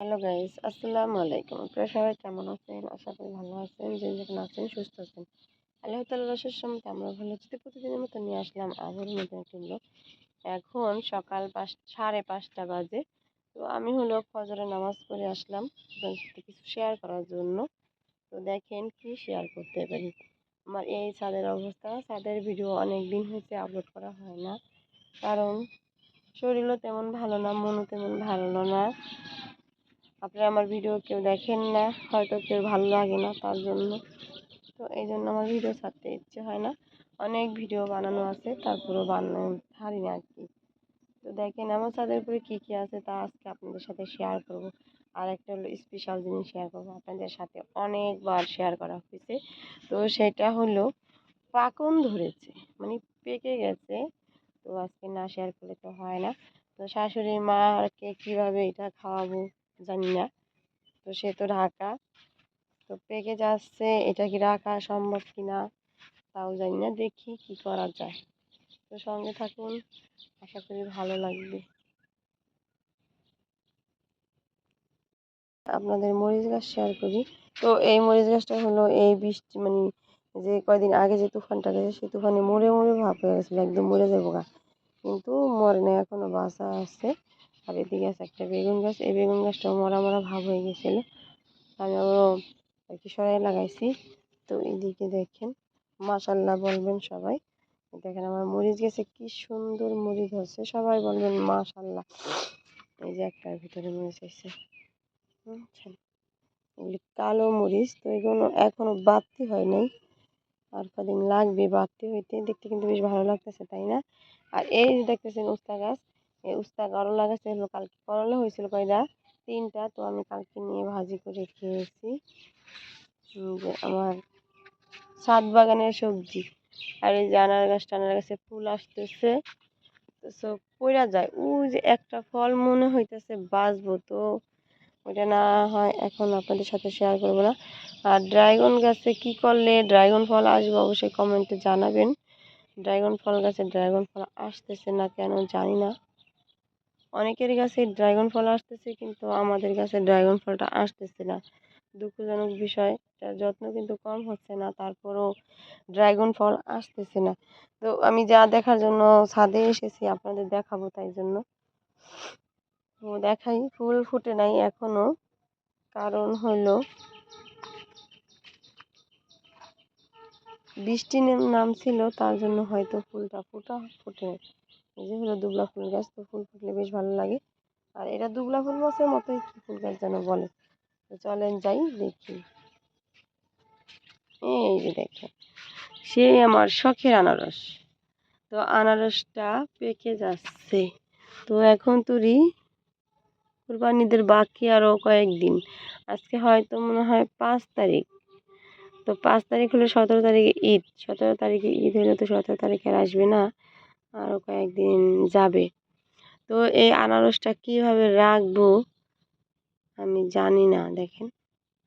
Hello guys আসসালামু আলাইকুম আপনারা সবাই কেমন আছেন? আশা করি ভালো আছেন। যে যেখানে আছেন, সুস্থ আছেন। আল্লাহ রসের সম্মতি আমরা ভালো আছি। প্রতিদিনের মতো নিয়ে আসলাম আবার নতুন একটি ব্লগ এখন সকাল পাঁচ, সাড়ে পাঁচটা বাজে। তো আমি হলো ফজরের নামাজ পড়ে আসলাম আপনাদের কিছু শেয়ার করার জন্য। তো দেখেন কি শেয়ার করতে পারি। আমার এই ছাদের অবস্থা। ছাদের ভিডিও অনেক দিন হয়েছে আপলোড করা হয় না। কারণ শরীরও তেমন ভালো না, মনও তেমন ভালো না। আপনারা আমার ভিডিও কেউ দেখেন না, হয়তো কেউ ভালো লাগে না তার জন্য। তো এই জন্য আমার ভিডিও ছাড়তে ইচ্ছে হয় না। অনেক ভিডিও বানানো আছে, তারপরেও বানানো ছাড়ি না আর কি। তো দেখেন, আমার ছাদের উপরে কী কী আছে তা আজকে আপনাদের সাথে শেয়ার করব। আর একটা হলো স্পেশাল জিনিস শেয়ার করব, আপনাদের সাথে অনেকবার শেয়ার করা হয়েছে। তো সেটা হলো পাকন ধরেছে মানে পেকে গেছে। তো আজকে না শেয়ার করলে তো হয় না। তো শাশুড়ি মাকে কীভাবে এটা খাওয়াবো? জানি না। তো সে তো ঢাকা। তো পেকে যাচ্ছে, এটা কি রাখা সম্ভব কি না তাও জানি না। দেখি কি করা যায়। তো সঙ্গে থাকুন, আশা করি ভালো লাগবে। আপনাদের মরিচ গাছ শেয়ার করি। তো এই মরিচ গাছটা হলো এই বৃষ্টি মানে যে কয়দিন আগে যে তুফানটা গেছে, সেই তুফানে মরে মরে ভাব হয়ে গেছিল, একদম মরে যাব গা। কিন্তু মরে না, এখনও বাসা আছে। আর এদিকে আছে একটা বেগুন গাছ। এই বেগুন গাছটাও মরা মরা ভাব হয়ে গেছিল। আমি আবারও আর কি সরাই লাগাইছি। তো এদিকে দেখেন মাশাল্লাহ বলবেন সবাই। দেখেন আমার মরিচ গেছে কি সুন্দর মরিচ হচ্ছে সবাই বলবেন মাশাল্লাহ এই যে একটার ভিতরে মরিচ হয়েছে এগুলি কালো মরিচ, তো এগুলো এখনও বাড়তি হয় নাই। আর কদিন লাগবে বাড়তি হইতে। দেখতে কিন্তু বেশ ভালো লাগতেছে, তাই না? আর এই যে দেখতেছেন উস্তা গাছ উস্তা করলা গাছে হলো কালকে করলা হয়েছিল কয়টা? তিনটা। তো আমি কালকে নিয়ে ভাজি করে খেয়েছি। আমার ছাদ বাগানের সবজি। আর এই যে আনার গাছটা আনার গাছে ফুল আসতেছে। তো পড়া যায়। ওই যে একটা ফল মনে হইতেছে বাঁচবো। তো ওইটা না হয় এখন আপনাদের সাথে শেয়ার করব না। আর ড্রাগন গাছে কি করলে ড্রাগন ফল আসবে অবশ্যই কমেন্টে জানাবেন। ড্রাগন ফল গাছে ড্রাগন ফল আসতেছে না কেন জানি না। অনেকের গাছে ড্রাগন ফল আসতেছে, কিন্তু আমাদের গাছে ড্রাগন ফলটা আসতেছে না। দুঃখজনক বিষয় তার যত্ন কিন্তু কম হচ্ছে না, তারপরও ড্রাগন ফল আসতেছে না। তো আমি যা দেখার জন্য ছাদে এসেছি, আপনাদের দেখাবো তাই জন্য। তো দেখাই, ফুল ফুটে নাই এখনও। কারণ হলো বৃষ্টি নামছিল তার জন্য হয়তো ফুলটা ফুটা, ফুটে এই যে হলো দুবলা ফুল গাছ, তো ফুল ফুটলে বেশ ভালো লাগে। আর এটা দুবলা ফুল গাছের মতোই কি ফুল গাছ যেন বলে? তো চলেন যাই, দেখি। এই যে দেখেন, সে আমার শখের আনারস। তো আনারসটা পেকে যাচ্ছে। তো এখন তুরি কুরবানিদের বাকি আরও কয়েকদিন। আজকে হয়তো মনে হয় পাঁচ তারিখ। তো পাঁচ তারিখ হলে সতেরো তারিখে ঈদ। সতেরো তারিখে ঈদ হলে তো সতেরো তারিখে আর আসবে না। আরও কয়েকদিন যাবে। তো এই আনারসটা কীভাবে রাখব আমি জানি না, দেখেন।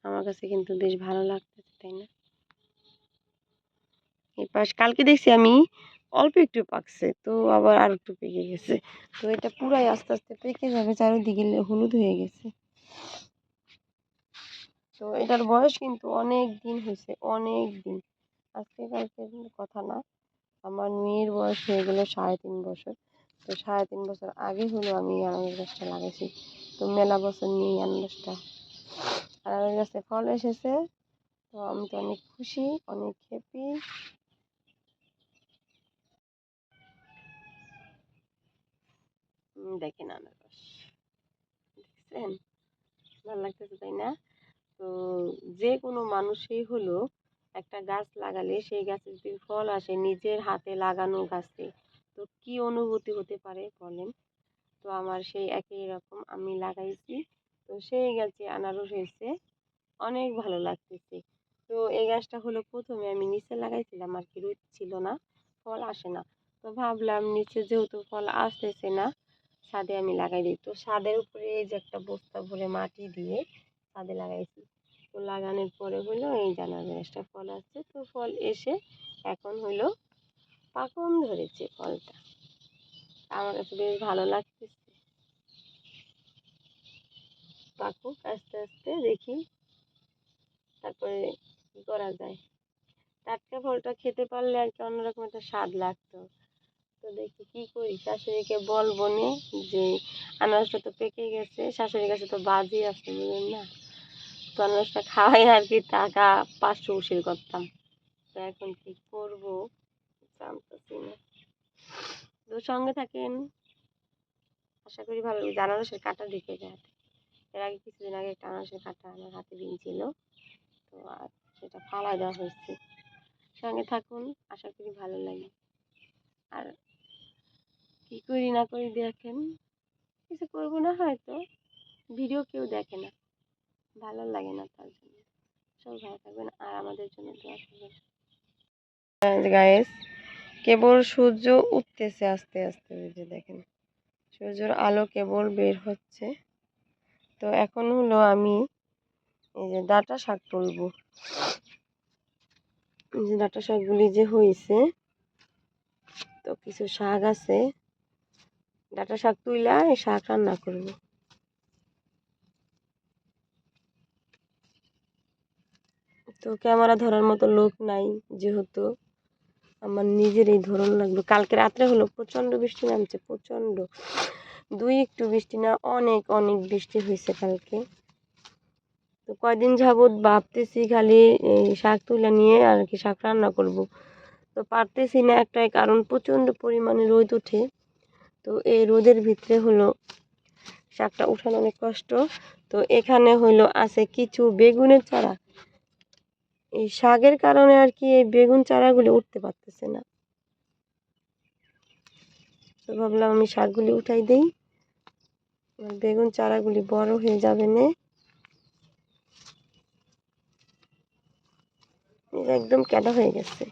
আমার কাছে কিন্তু বেশ ভালো লাগতেছে, তাই না? এই পাশ কালকে দেখছি আমি অল্প একটু পাকছে, তো আবার আর একটু পেকে গেছে। তো এটা পুরাই আস্তে আস্তে পেকে যাবে, চারিদিকে হলুদ হয়ে গেছে। তো এটার বয়স কিন্তু অনেক দিন হয়েছে, অনেক দিন। আজকে কালকে কথা না। আমার মেয়ের বয়স হয়ে গেলো সাড়ে তিন বছর। তো সাড়ে তিন বছর আগে হলো আমি আনারস গাছটা লাগাইছি। তো মেলা বছর নিয়ে আনারসটা। আনারস গাছে ফল এসেছে। তো আমি তো অনেক খুশি, অনেক হ্যাপি দেখেন আনারস। দেখছেন? ভালো লাগতেছে, তাই না? তো যে কোনো মানুষই হলো একটা গাছ লাগালে সেই গাছে যদি ফল আসে, নিজের হাতে লাগানো গাছে, তো কি অনুভূতি হতে পারে বলেন? তো আমার সেই একই রকম আমি লাগাইছি। তো সেই গাছে আনারস হয়েছে, অনেক ভালো লাগতেছে। তো এই গাছটা হলো প্রথমে আমি নিচে লাগাইছিলাম আর কি, রোদ ছিল না, ফল আসে না। তো ভাবলাম নিচে যেহেতু ফল আসতেছে না, ছাদে আমি লাগাই দিই। তো ছাদের উপরে এই যে একটা বস্তা ভরে মাটি দিয়ে ছাদে লাগাইছি। তো লাগানোর পরে হলো এই জানার গাছটা ফল আসছে। তো ফল এসে এখন হলো পাকন ধরেছে ফলটা। আমার কাছে বেশ ভালো লাগতেছে। পাকুক আস্তে আস্তে দেখি তারপরে কি করা যায়। টাটকা ফলটা খেতে পারলে আর কি অন্যরকম একটা স্বাদ লাগতো। তো দেখি কি করি, শাশুড়িকে বলব নে যে, আনারসটা তো পেকে গেছে, শাশুড়ির কাছে তো বাজি আছে, বুঝলেন না? তো আনারসটা খাওয়াই আর কি টাকা পাঁচশো উসির করতাম। তো এখন কি করব? জানতেছি না। তো সঙ্গে থাকেন। আশা করি ভালো লাগবে আনারসের কাটা ঢুকে যায়। এর আগে কিছুদিন আগে একটা আনারসের কাটা আমার হাতে ছিল। তো আর সেটা ফালাই দেওয়া হয়েছে। সঙ্গে থাকুন, আশা করি ভালো লাগে। আর কি করি না করি দেখেন। কিছু করব না হয়তো। ভিডিও কেউ দেখে না। ভালো লাগে না তার জন্য। সব ভালো থাকবেন আর আমাদের জন্য দোয়া করবেন। গায়েস কেবল সূর্য উঠতেছে আস্তে আস্তে ওই যে দেখেন। সূর্যের আলো কেবল বের হচ্ছে। তো এখন হলো আমি এই যে ডাঁটা শাক তুলবো। যে ডাঁটা শাকগুলি যে হয়েছে তো কিছু শাক আছে। ডাঁটা শাক তুইলা এই শাক রান্না করব। তো ক্যামেরা ধরার মতো লোক নাই, যেহেতু আমার নিজেরই ধরন লাগল। কালকে রাত্রে হলো প্রচণ্ড বৃষ্টি নামছে, প্রচণ্ড। দুই একটু বৃষ্টি না, অনেক অনেক বৃষ্টি হয়েছে কালকে। তো কয়দিন যাবৎ ভাবতেছি খালি এই শাক তুলে নিয়ে আর কি শাক রান্না করব। তো পারতেছি না একটাই কারণ, প্রচণ্ড পরিমাণে রোদ ওঠে। তো এই রোদের ভিতরে হলো শাকটা উঠানো অনেক কষ্ট। তো এখানে হলো আছে কিছু বেগুনের চারা। এই শাকের কারণে আর কি এই বেগুন চারাগুলি উঠতে পারতেছে না। তো ভাবলাম আমি শাকগুলি উঠাই দিই। বেগুন চারাগুলি বড় হয়ে যাবে না। একদম ক্যাডা হয়ে গেছে।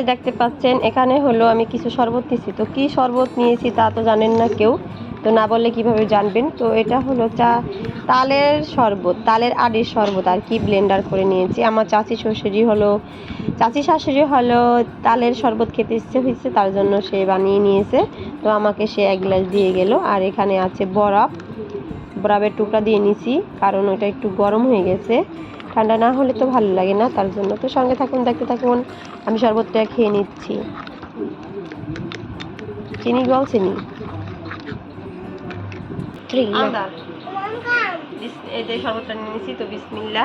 গায়ে দেখতে পাচ্ছেন, এখানে হলো আমি কিছু শরবত নিয়েছি তো কি শরবত নিয়েছি তা তো জানেন না কেউ, তো না বললে কীভাবে জানবেন? তো এটা হলো চা, তালের শরবত, তালের আডির শরবত আর কি ব্লেন্ডার করে নিয়েছি। আমার চাচি শ্বশুরি হলো, চাচি শাশুড়ি হলো তালের শরবত খেতে ইচ্ছে হয়েছে, তার জন্য সে বানিয়ে নিয়েছে। তো আমাকে সে এক গ্লাস দিয়ে গেল, আর এখানে আছে বরফ। বরফের টুকরা দিয়ে নিছি, কারণ ওটা একটু গরম হয়ে গেছে। ঠান্ডা না হলে তো ভালো লাগে না তার জন্য তো সঙ্গে থাকুন দেখতে থাকুন আমি শরবতটা খেয়ে নিচ্ছি। চিনি জল চিনি। এই যে শরবতটা নিয়ে নিচ্ছি তো বিসমিল্লা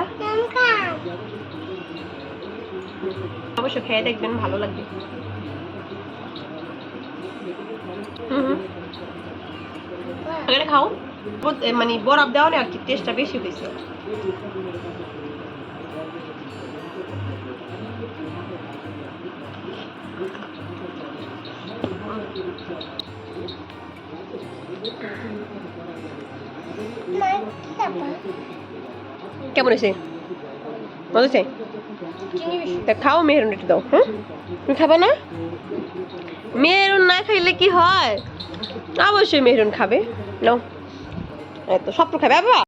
অবশ্য খেয়ে দেখবেন ভালো লাগবে। এখানে খাও। মানে বরফ দেওয়া আর কি টেস্টটা বেশি হয়েছে। কেমন হয়েছে? মজা আছে তা খাও, মেহরুন একটু দাও হ্যাঁ তুমি খাবে না? মেহরুন না খাইলে কি হয়? অবশ্যই মেহরুন খাবে। নাও। এত, সব খাবে বাবা